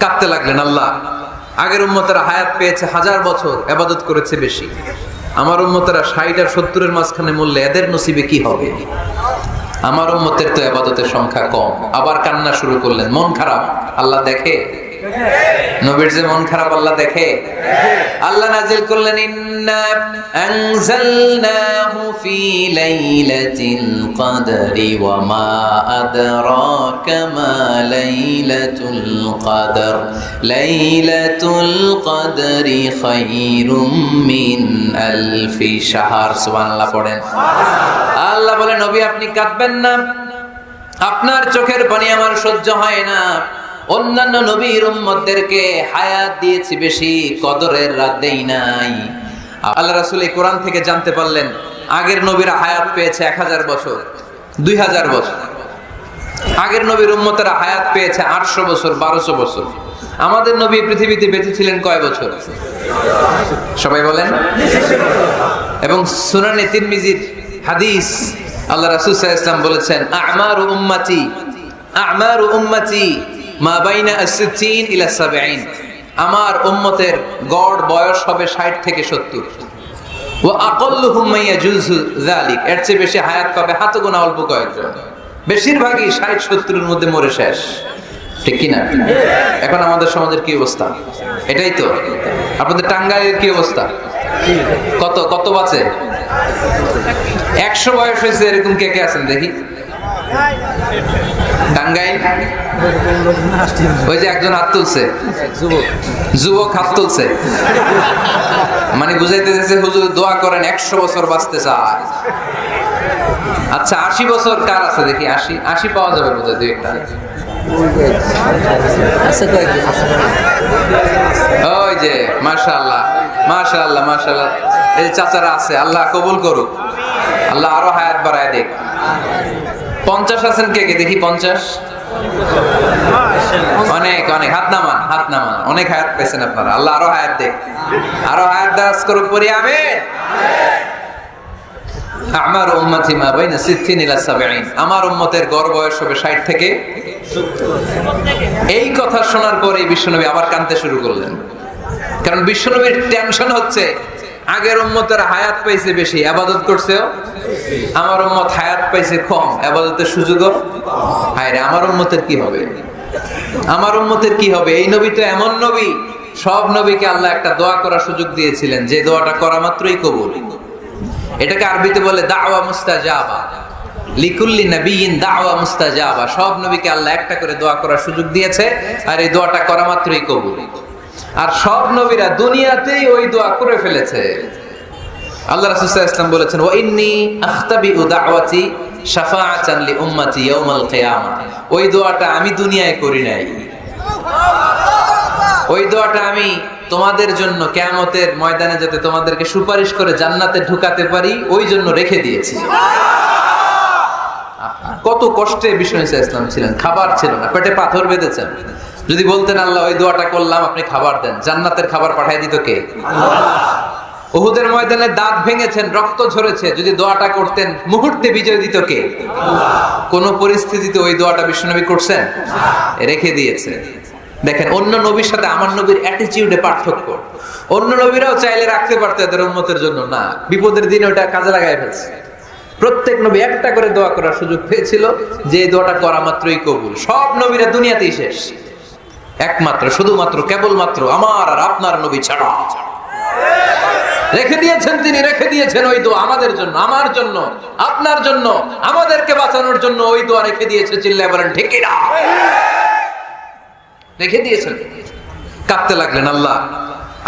কাঁদতে লাগলেন, আল্লাহ। আগের উম্মতেরা হায়াত পেয়েছে হাজার বছর আবাদত করেছে বেশি। আমার উম্মতেরা ষাট আর সত্তরের মাঝখানে মূল্যে এদের নসিবে কি হবে? আমার উম্মতের তো আবাদতের সংখ্যা কম। আবার কান্না শুরু করলেন, মন খারাপ। আল্লাহ দেখে নবীর যে মন খারাপ, আল্লাহ দেখে। আল্লাহ নাজিল করলেন, ইন্না আনজালনাহু ফি লাইলাতিল কদরি ওয়া মা আদরাকা মা লাইলাতুল কদর। লাইলাতুল কদরি খায়রুম মিন আলফি শাহর। সুবহানাল্লাহ পড়েন। আল্লাহ বলে, নবী, আপনি কাঁদবেন না। আপনার চোখের পানি আমার সহ্য হয় না। অন্যান্য নবীর উম্মতদেরকে হায়াত দিয়েছি বেশি, কদরের রাত দেই নাই। আল্লাহ রাসূল এই কোরআন থেকে জানতে পারলেন, আগের নবীরা হায়াত পেয়েছে এক হাজার বছর, দুই হাজার বছর। আগের নবীর উম্মতেরা হায়াত পেয়েছে আটশো বছর, বারোশো বছর। আমাদের নবী পৃথিবীতে বেঁচে ছিলেন কয় বছর? সবাই বলেন। এবং সুনানে তিরমিজির হাদিস আল্লাহ রাসূল ওয়াসাল্লাম বলেছেন, আমার উম্মতি, আমারু উম্মতি। মা বাইনা আস-সিত্তিন ইলা 70 আমার উম্মতের গড় বয়স হবে 60 থেকে 70 ওয়া আকাল্লুহুম মা ইয়াজুজু যালিক। এর চেয়ে বেশি হায়াত পাবে হাত গোনা অল্প কয়েকজন। বেশিরভাগই 60 70 এর মধ্যে মরে শেষ। ঠিক কি না? এখন আমাদের সমাজের কি অবস্থা? এটাই তো। আপনাদের টাঙ্গাইলের কি অবস্থা? কত কত বাঁচে একশো বয়স হয়েছে, এরকম কে কে আছেন দেখি? টাঙ্গাইল ওই যে একজন হাত তুলছে। যুবক হাত তুলছে। মানে বুঝাইতে চাইছে হুজুর দোয়া করেন একশো বছর বাঁচতে চায় আচ্ছা আশি বছর কার আছে দেখি আশি আশি পাওয়া যাবে বোধহয় দুই একটা। ওই যে মাশাআল্লাহ মাশাআল্লাহ মাশাআল্লাহ। এই যে চাচারা আছে আল্লাহ কবুল করুক। আল্লাহ আরও হায়াত বাড়ায় দেখ পঞ্চাশ আছেন কে কে? দেখি পঞ্চাশ। অনেক অনেক। হাত নামান হাত নামান। অনেক হায়াত পেয়েছেন আপনারা। আল্লাহ আরও হায়াত দেখ আরও হায়াত দাস করুক পরি আমিন। আমার উম্মতি মা বাইনা আমার উম্মতের গড় বয়স হবে 60 থেকে। এই কথা শোনার পরে বিশ্বনবী আবার কাঁদতে শুরু করলেন। কারণ বিশ্বনবীর টেনশন হচ্ছে আগের উম্মতের হায়াত পাইছে বেশি, আবাদত করছেও আমার উম্মত হায়াত পাইছে কম, আবাদতের সুযোগও হায় রে, আমার উম্মতের কি হবে? আমার উম্মতের কি হবে? এই নবী তো এমন নবী, সব নবীকে আল্লাহ একটা দোয়া করার সুযোগ দিয়েছিলেন, যে দোয়াটা করা মাত্রই কবুল। এটাকে আরবিতে বলে দাওয়া মুস্তাজাবা। লিকুল্লি নবীন দাওয়া মুস্তাজাবা। সব নবীকে আল্লাহ একটা করে দোয়া করার সুযোগ দিয়েছে, আর এই দোয়াটা করা মাত্রই কবুল। আর সব নবীরা দুনিয়াতেই ওই দোয়া করে ফেলেছে। আল্লাহ রাসূল ওয়াসাল্লাম বলেছেন, ওয়া ইন্নী আখতাবি দাওয়াতি শাফাআতান লি উম্মতি ইয়াউমাল কিয়ামা। ওই দোয়াটা আমি দুনিয়ায় করি নাই। ওই দোয়াটা আমি তোমাদের জন্য কেয়ামতের ময়দানে যাতে তোমাদেরকে সুপারিশ করে জান্নাতে ঢুকাতে পারি, ওই জন্য রেখে দিয়েছি। কত কষ্টে বিষ্ণু ইসলাম ছিলেন, খাবার ছিল না, পেটে পাথর বেঁধেছেন। যদি বলতেন আল্লাহ ওই দোয়াটা করলাম আপনি খাবার দেন। জান্নাতের খাবার পাঠাই দিত কে? ওহুদের ময়দানে দাঁত ভেঙেছেন রক্ত ঝরেছে। যদি দোয়াটা করতেন মুহূর্তে বিজয় দিত কে? কোন পরিস্থিতিতে ওই দোয়াটা বিষ্ণুনবী করছেন? রেখে দিয়েছে। দেখেন অন্য নবীর সাথে আমার নবীর অ্যাটিটিউডে পার্থক্য। অন্য নবীরাও চাইলে রাখতে পারতো এদের উম্মতের জন্য। না বিপদের দিনে ওটা কাজে লাগাই ফেলছে। প্রত্যেক নবী একটা করে দোয়া করার সুযোগ পেয়েছিল যে দোয়াটা করা মাত্রই কবুল। সব নবীরা দুনিয়াতেই শেষ। একমাত্র, শুধুমাত্র, কেবলমাত্র আমার আর আপনার নবী ছাড়া। রেখে দিয়েছেন তিনি, রেখে দিয়েছেন ওই দোয়া আমাদের জন্য, আমার জন্য, আপনার জন্য, আমাদেরকে বাঁচানোর জন্য ওই দোয়া রেখে দিয়েছে বলেন, ঠিক না রেখে দিয়েছেন। কাঁদতে লাগলেন, আল্লাহ,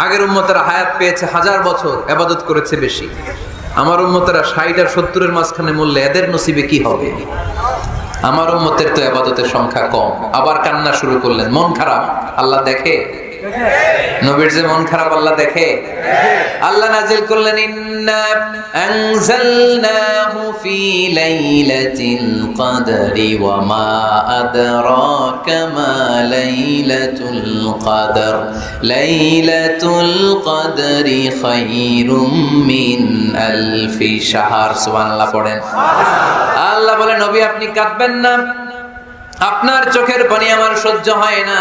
আগের উম্মতেরা হায়াত পেয়েছে হাজার বছর, আবাদত করেছে বেশি। আমার উম্মতেরা ষাট আর সত্তরের মাঝখানে মূল্যে এদের নসিবে কি হবে? আমার উম্মতের তো আবাদতের সংখ্যা কম। আবার কান্না শুরু করলেন। মন খারাপ? আল্লাহ দেখে? নবীর যে মন খারাপ আল্লাহ দেখে। আল্লাহ নাজিল করলেন, ইন্না আনজালনাহু ফি লাইলাতিল কদরি ওয়া মা আদরাকা মা লাইলাতুল কদর। লাইলাতুল কদরি খায়রুম মিন আলফি শাহর। সুবহানাল্লাহ পড়েন। আল্লাহ বলে, নবী, আপনি কাঁদবেন না। আপনার চোখের পানি আমার সহ্য হয় না।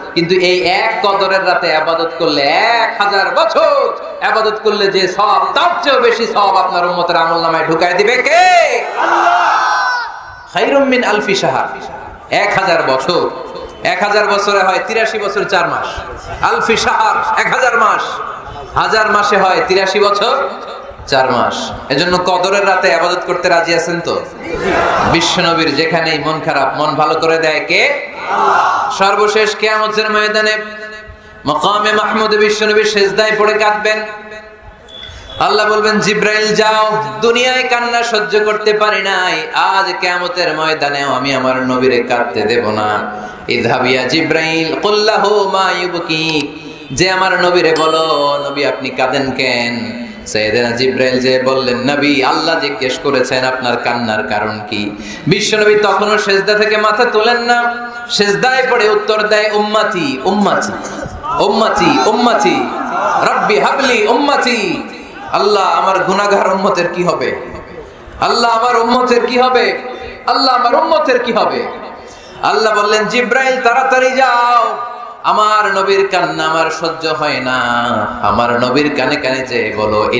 কিন্তু এই এক কদরের রাতে আবাদত করলে এক হাজার বছর আবাদত করলে যে সব, তার চেয়েও বেশি সব আপনার উম্মতের আমল নামায় ঢুকাই দিবে কে? খাইরুম মিন আলফি শাহর। এক হাজার বছর। এক হাজার বছরে হয় তিরাশি বছর চার মাস। আলফি শাহর, এক হাজার মাস। হাজার মাসে হয় তিরাশি বছর। চার মাস। এজন্য কদরের রাতে আবাদত করতে রাজি আছেন তো? বিশ্বনবীর যেখানেই মন খারাপ, মন ভালো করে দেয় কে? সর্বশেষ কেয়ামতের ময়দানে মকামে মাহমুদ বিশ্বনবীর শেষদায় পড়ে কাঁদবেন। আল্লাহ বলবেন, জিব্রাইল, যাও। দুনিয়ায় কান্না সহ্য করতে পারি নাই। আজ কেয়ামতের ময়দানেও আমি আমার নবীরে কাঁদতে দেব না। ইদহাবিয়া জিব্রাইল কুল্লাহু মা ইউবকি। যে আমার নবীরে বলো, নবী, আপনি কাঁদেন কেন? আল্লাহ আমার গুনাহগার উম্মতের কি হবে? আল্লাহ আমার উম্মতের কি হবে? আল্লাহ আমার উম্মতের কি হবে? আল্লাহ বললেন, জিব্রাইল, তাড়াতাড়ি যাও। আমার নবীর কান্না আমার সহ্য হয় না। আমার নবীর কানে কানে যে বলো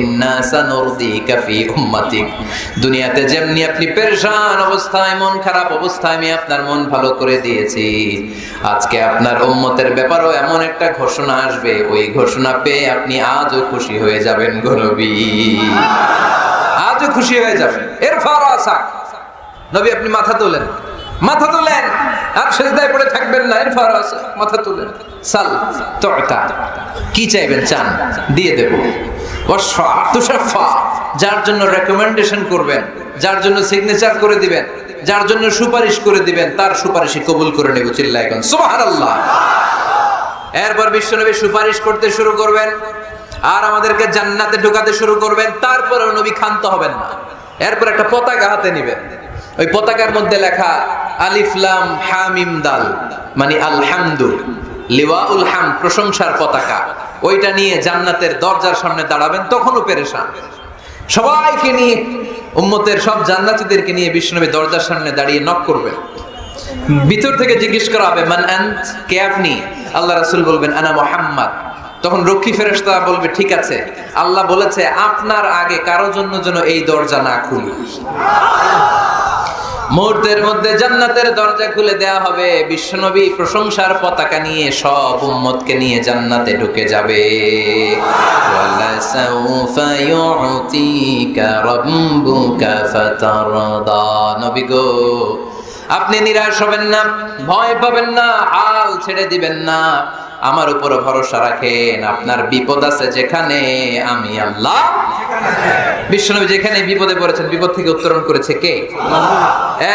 দুনিয়াতে যেমনি আপনি পেরেশান অবস্থায়, মন খারাপ অবস্থায়, আমি আপনার মন ভালো করে দিয়েছি। আজকে আপনার উম্মতের ব্যাপারও এমন একটা ঘোষণা আসবে। ওই ঘোষণা পেয়ে আপনি আজও খুশি হয়ে যাবেন গো নবী। আজও খুশি হয়ে যাবেন। এর ফারাসা নবী, আপনি মাথা তোলেন। মাথা তোলেন। আর সেজদায় পড়ে থাকবেন না এর ফারাসা মাথা তোলেন সাল কি চাইবেন চান? দিয়ে দেব। যার জন্য রেকমেন্ডেশন করবেন, যার জন্য সিগনেচার করে দিবেন, যার জন্য সুপারিশ করে দিবেন, তার সুপারিশই কবুল করে নেব চিল্লায় এখন সুবহানাল্লাহ। এরপর বিশ্বনবী সুপারিশ করতে শুরু করবেন, আর আমাদেরকে জান্নাতে ঢুকাতে শুরু করবেন তারপরে নবী ক্ষান্ত হবেন না। এরপর একটা পতাকা হাতে নিবেন। ওই পতাকার মধ্যে লেখা আলিফলাম হামিম দাল মানে আলহামদু, লিওয়াউল হাম, প্রশংসার পতাকা। ওইটা নিয়ে জান্নাতের দরজার সামনে দাঁড়াবেন, তখনও পেরেশান। সবাইকে নিয়ে, উম্মতের সব জান্নাতীদেরকে নিয়ে বিষ্ণুনবী দরজার সামনে দাঁড়িয়ে নক করবেন। ভিতর থেকে জিজ্ঞেস করা হবে, মান আন্ত? কে আপনি? আল্লাহ রাসূল বলবেন, আনা মুহাম্মদ। তখন রক্ষী ফেরেশতা বলবে, ঠিক আছে। আল্লাহ বলেছে, আপনার আগে কারও জন্য যেন এই দরজা না খুলি। মুহূর্তের মধ্যে জান্নাতের দরজা খুলে দেয়া হবে। বিশ্বনবী প্রশংসার পতাকা নিয়ে সব উম্মতকে নিয়ে জান্নাতে ঢুকে যাবে। নবী গো আপনি নিরাশ হবেন না, ভয় পাবেন না, হাল ছেড়ে দিবেন না। আমার উপর ভরসা রাখেন, আপনার বিপদ আছে যেখানে আমি আল্লাহ। বিশ্বনবী যেখানে বিপদে পড়েছেন, বিপদ থেকে উত্তরণ করেছে কে?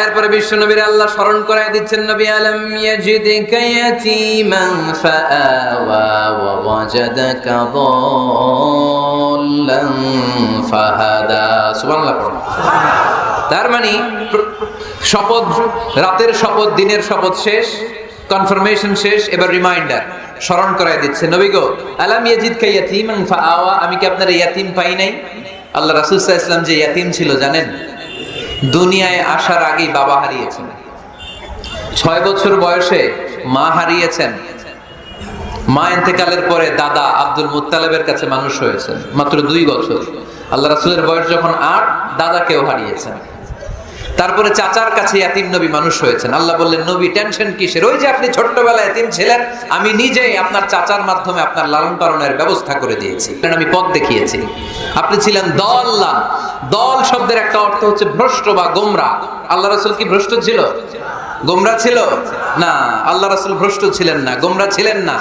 এরপরে বিশ্বনবীর আল্লাহ স্মরণ করায় দিচ্ছেন, নবী, আলম ইয়াজিদিকা ইয়াতীমান ফাআওয়া ওয়া ওয়াজাদাকা দাল্লান ফাহাদা। সুবহানাল্লাহ, পড়ো। তার মানে শপথ, রাতের শপথ, দিনের শপথ শেষ কনফার্মেশন শেষ, এবার রিমাইন্ডার স্মরণ করায় দিচ্ছে। নবী গো, আলাম ইয়াজিদ কা ইয়াতীমান ফাআওয়া? আমি কি আপনার ইয়াতিম পাই নাই? আল্লাহ রাসূল সাল্লাল্লাহু আলাইহি যে ইয়াতিম ছিল, জানেন? দুনিয়ায় আসার আগেই বাবা হারিয়েছেন। ছয় বছর বয়সে মা হারিয়েছেন। মা ইন্তেকালের পরে দাদা আব্দুল মুত্তালেবের কাছে মানুষ হয়েছেন, মাত্র দুই বছর। আল্লাহ রাসূলের বয়স যখন আট, দাদাকেও হারিয়েছেন। তারপরে চাচার কাছে এতিম নবী মানুষ হয়েছেন। আল্লাহ বললেন, নবী টেনশন কিসের? ওই যে আপনি ছোট্টবেলায় এতিম ছিলেন, আমি নিজেই আপনার চাচার মাধ্যমে আপনার লালন পালনের ব্যবস্থা করে দিয়েছি। কারণ আমি পথ দেখিয়েছি। আপনি ছিলেন দল্লা দল শব্দের একটা অর্থ হচ্ছে ভ্রষ্ট বা গোমরা। আল্লাহ রাসূল কি ভ্রষ্ট ছিল? গোমরা ছিল? না, আল্লাহ রাসূল ভ্রষ্ট ছিলেন না, গোমরা ছিলেন না।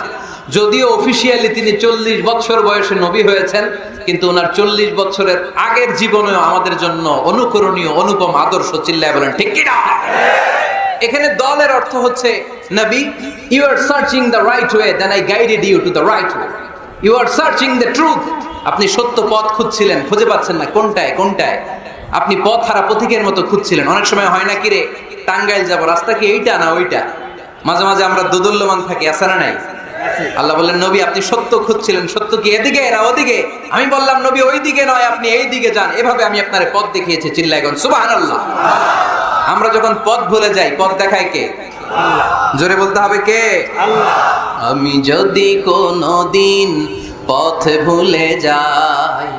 যদিও অফিসিয়ালি তিনি চল্লিশ বছর বয়সে নবী হয়েছেন, কিন্তু ওনার চল্লিশ বছরের আগের জীবনেও আমাদের জন্য অনুকরণীয়, অনুপম আদর্শ চিল্লায় বলেন, ঠিক কিনা এখানে দলের অর্থ হচ্ছে, নবী you are searching the right way then I guided you to the right way you are searching the truth আপনি সত্য পথ খুঁজছিলেন, খুঁজে পাচ্ছেন না, কোনটায় কোনটায়? আপনি পথ হারা পথিকের মতো খুঁজছিলেন। অনেক সময় হয় না কি রে, টাঙ্গাইল যাব, রাস্তা কি এইটা না ওইটা? মাঝে মাঝে আমরা দোদুল্যমান থাকি আসে না নাই? আল্লাহ বললেন নবী আপনি সত্য খুঁজছিলেন সত্য কি এদিকে? না ওদিকে? আমি বললাম নবী ওই দিকে নয় আপনি এই দিকে যান। এভাবে আমি আপনার পথ দেখিয়েছি চিল্লাইগন সুবহানাল্লাহ। আমরা যখন পথ ভুলে যাই পথ দেখায় কে? জোরে বলতে হবে কে? আমি যদি কোনো দিন পথ ভুলে যাই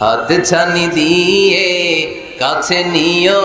হাত ছানি দিয়ে কাছে নিও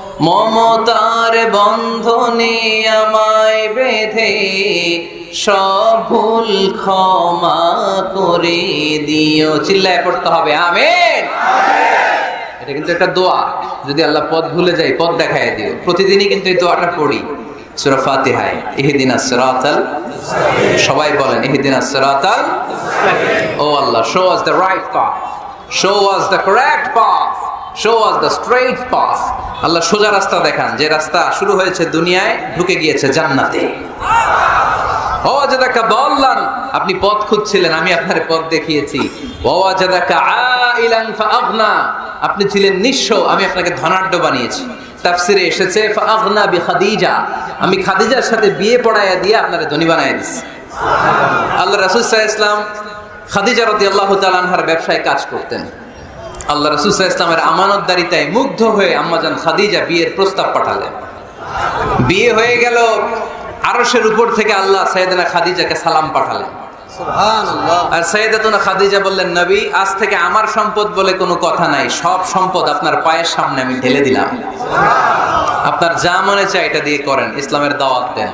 মমতার বন্ধনে আমায় বেঁধে সব ভুল ক্ষমা করে দিও। চিল্লায় পড়তে হবে, আমেন। এটা কিন্তু একটা দোয়া। যদি আল্লাহ পথ ভুলে যাই পথ দেখায় দিও। প্রতিদিনই কিন্তু এই দোয়াটা পড়ি। সূরা ফাতিহায়, ইহদিনা সিরাতাল সবাই বলেন, ইহদিনা সিরাতাল ও আল্লাহ show us the right path show us the correct path show us the straight path আল্লাহ সোজা রাস্তা দেখান। যে রাস্তা শুরু হয়েছে দুনিয়ায়, ঢুকে গিয়েছে জান্নাতে। ওয়াজাদাকা দাল্লান আপনি পথ খুঁজছিলেন, আমি আপনার পথ দেখিয়েছি। ওয়াজাদাকা আইলান ফাআগনা। আপনি ছিলেন নিঃস্ব, আমি আপনাকে ধনাঢ্য বানিয়েছি। তাফসিরে এসেছে, ফাআগনা বি খাদিজা আমি খাদিজার সাথে বিয়ে পড়াইয়া দিয়ে আপনারে ধনী বানায় দিছি। আল্লাহ রাসূল সাল্লাল্লাহু আলাইহি ইসলাম খাদিজা রাদিয়াল্লাহু তাআলা আনহার ব্যবসায় কাজ করতেন। আল্লাহ রসুল ইসলামের আমানত ইসলামের আমানতদারিতায় মুগ্ধ হয়ে আম্মাজান খাদিজা বিয়ের প্রস্তাব পাঠালেন। বিয়ে হয়ে গেল আরসের উপর থেকে আল্লাহ সাইদানা খাদিজাকে সালাম পাঠালেন। আর সৈয়দাতুনা খাদিজা বললেন নবী আজ থেকে আমার সম্পদ বলে কোনো কথা নাই। সব সম্পদ আপনার পায়ের সামনে আমি ঢেলে দিলাম। আপনার যা মনে চায় এটা দিয়ে করেন ইসলামের দাওয়াত দেন।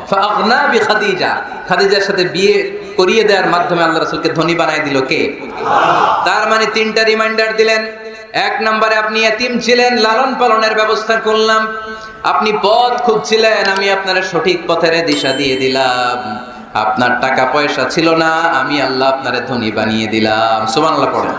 খাদিজা খাদিজার সাথে বিয়ে করিয়ে দেওয়ার মাধ্যমে আল্লাহ রাসূলকে ধনী বানাই দিল কে? তার মানে তিনটা রিমাইন্ডার দিলেন। এক নম্বরে আপনি এতিম ছিলেন লালন পালনের ব্যবস্থা করলাম। আপনি পথ খুঁজছিলেন আমি আপনার সঠিক পথের দিশা দিয়ে দিলাম। আপনার টাকা পয়সা ছিল না আমি আল্লাহ আপনারে ধনী বানিয়ে দিলাম। সুবহানাল্লাহ পড়েন।